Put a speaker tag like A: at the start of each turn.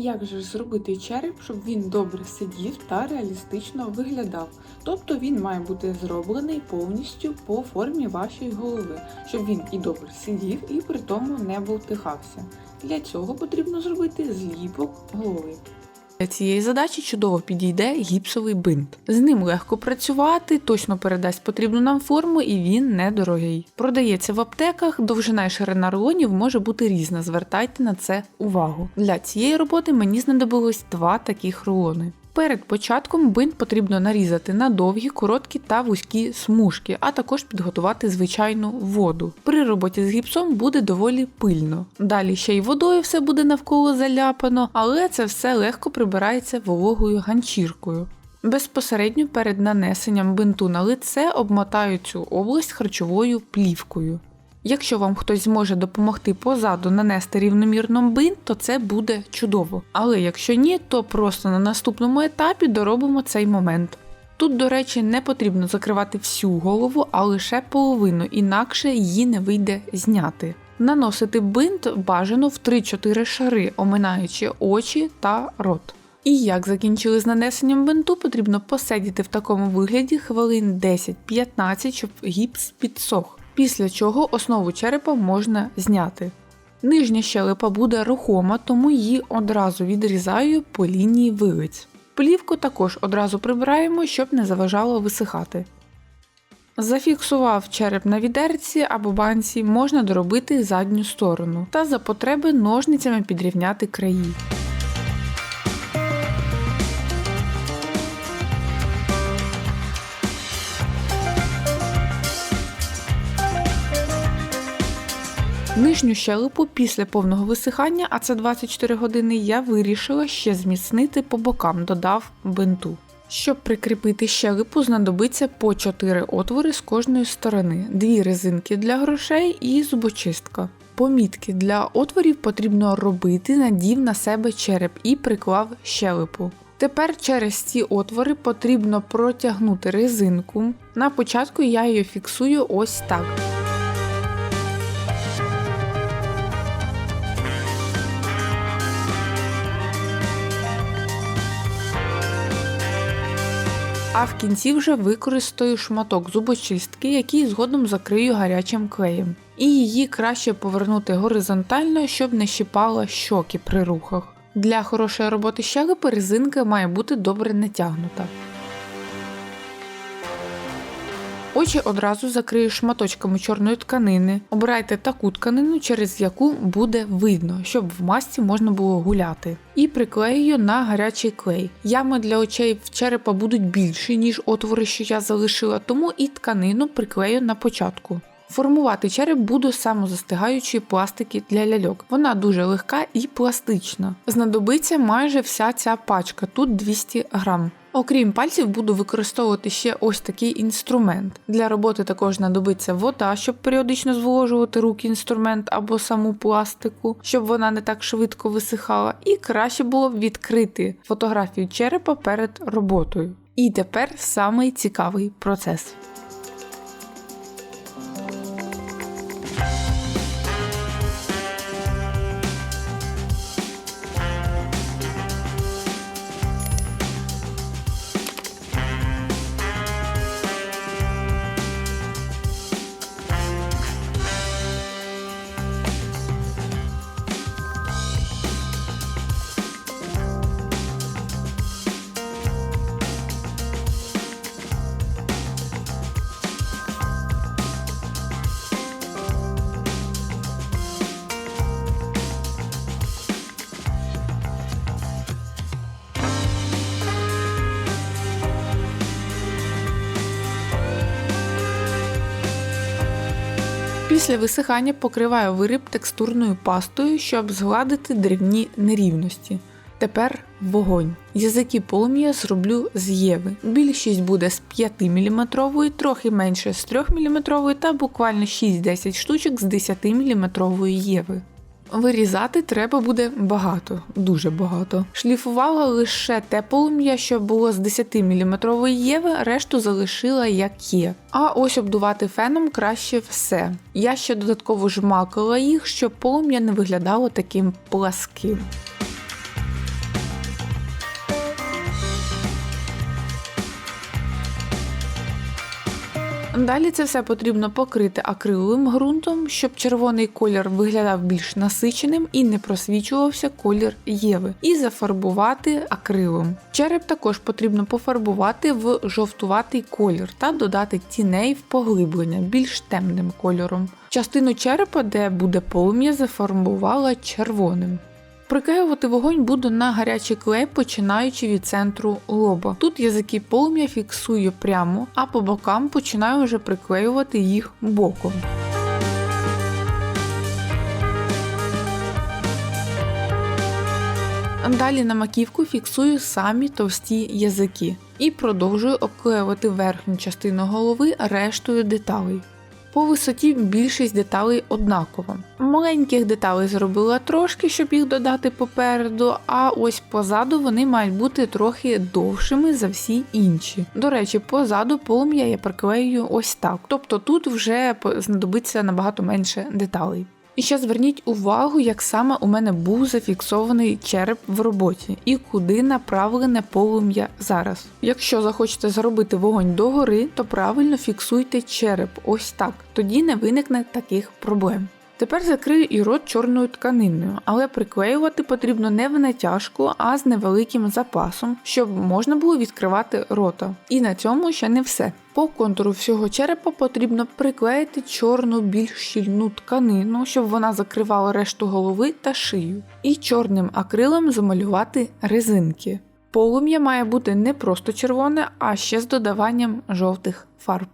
A: Як же зробити череп, щоб він добре сидів та реалістично виглядав? Тобто він має бути зроблений повністю по формі вашої голови, щоб він і добре сидів, і при тому не болтихався. Для цього потрібно зробити зліпок голови. Для цієї задачі чудово підійде гіпсовий бинт. З ним легко працювати, точно передасть потрібну нам форму і він недорогий. Продається в аптеках, довжина і ширина рулонів може бути різна. Звертайте на це увагу. Для цієї роботи мені знадобилось два таких рулони. Перед початком бинт потрібно нарізати на довгі, короткі та вузькі смужки, а також підготувати звичайну воду. При роботі з гіпсом буде доволі пильно. Далі ще й водою все буде навколо заляпано, але це все легко прибирається вологою ганчіркою. Безпосередньо перед нанесенням бинту на лице обмотаю цю область харчовою плівкою. Якщо вам хтось зможе допомогти позаду нанести рівномірно бинт, то це буде чудово. Але якщо ні, то просто на наступному етапі доробимо цей момент. Тут, до речі, не потрібно закривати всю голову, а лише половину, інакше її не вийде зняти. Наносити бинт бажано в 3-4 шари, оминаючи очі та рот. І як закінчили з нанесенням бинту, потрібно посидіти в такому вигляді хвилин 10-15, щоб гіпс підсох після чого основу черепа можна зняти. Нижня щелепа буде рухома, тому її одразу відрізаю по лінії вилиць. Плівку також одразу прибираємо, щоб не заважало висихати. Зафіксував череп на відерці або банці, можна доробити задню сторону та за потреби ножницями підрівняти краї. Нижню щелепу після повного висихання, а це 24 години, я вирішила ще зміцнити по бокам, додав бинту. Щоб прикріпити щелепу, знадобиться по 4 отвори з кожної сторони, дві резинки для грошей і зубочистка. Помітки для отворів потрібно робити, надів на себе череп і приклав щелепу. Тепер через ці отвори потрібно протягнути резинку. На початку я її фіксую ось так. А в кінці вже використаю шматок зубочистки, який згодом закрию гарячим клеєм. І її краще повернути горизонтально, щоб не щіпала щоки при рухах. Для хорошої роботи щелепи резинка має бути добре натягнута. Очі одразу закрию шматочками чорної тканини. Обирайте таку тканину, через яку буде видно, щоб в масці можна було гуляти. І приклею на гарячий клей. Ями для очей в черепа будуть більші, ніж отвори, що я залишила, тому і тканину приклею на початку. Формувати череп буду самозастигаючої пластики для ляльок. Вона дуже легка і пластична. Знадобиться майже вся ця пачка, тут 200 грам. Окрім пальців, буду використовувати ще ось такий інструмент. Для роботи також знадобиться вода, щоб періодично зволожувати руки інструмент або саму пластику, щоб вона не так швидко висихала, і краще було б відкрити фотографію черепа перед роботою. І тепер самий цікавий процес. Після висихання покриваю виріб текстурною пастою, щоб згладити дрібні нерівності. Тепер вогонь. Язики полум'я зроблю з Єви. Більшість буде з 5 мм, трохи менше з 3 мм та буквально 6-10 штучок з 10 мм Єви. Вирізати треба буде багато, дуже багато. Шліфувала лише те полум'я, що було з 10-мм єви, решту залишила як є. А ось обдувати феном краще все. Я ще додатково жмакала їх, щоб полум'я не виглядало таким пласким. Далі це все потрібно покрити акриловим ґрунтом, щоб червоний колір виглядав більш насиченим і не просвічувався колір Єви, і зафарбувати акрилом. Череп також потрібно пофарбувати в жовтуватий колір та додати тіней в поглиблення більш темним кольором. Частину черепа, де буде полум'я, зафарбувала червоним. Приклеювати вогонь буду на гарячий клей, починаючи від центру лоба. Тут язики полум'я фіксую прямо, а по бокам починаю вже приклеювати їх боком. Далі на маківку фіксую самі товсті язики і продовжую обклеювати верхню частину голови рештою деталей. По висоті більшість деталей однакова. Маленьких деталей зробила трошки, щоб їх додати попереду, а ось позаду вони мають бути трохи довшими за всі інші. До речі, позаду полум'я я приклею ось так. Тобто тут вже знадобиться набагато менше деталей. І ще зверніть увагу, як саме у мене був зафіксований череп в роботі і куди направлене полум'я зараз. Якщо захочете зробити вогонь догори, то правильно фіксуйте череп ось так, тоді не виникне таких проблем. Тепер закрию і рот чорною тканиною, але приклеювати потрібно не в натяжку, а з невеликим запасом, щоб можна було відкривати рота. І на цьому ще не все. По контуру всього черепа потрібно приклеїти чорну більш щільну тканину, щоб вона закривала решту голови та шию, і чорним акрилом замалювати резинки. Полум'я має бути не просто червоне, а ще з додаванням жовтих фарб.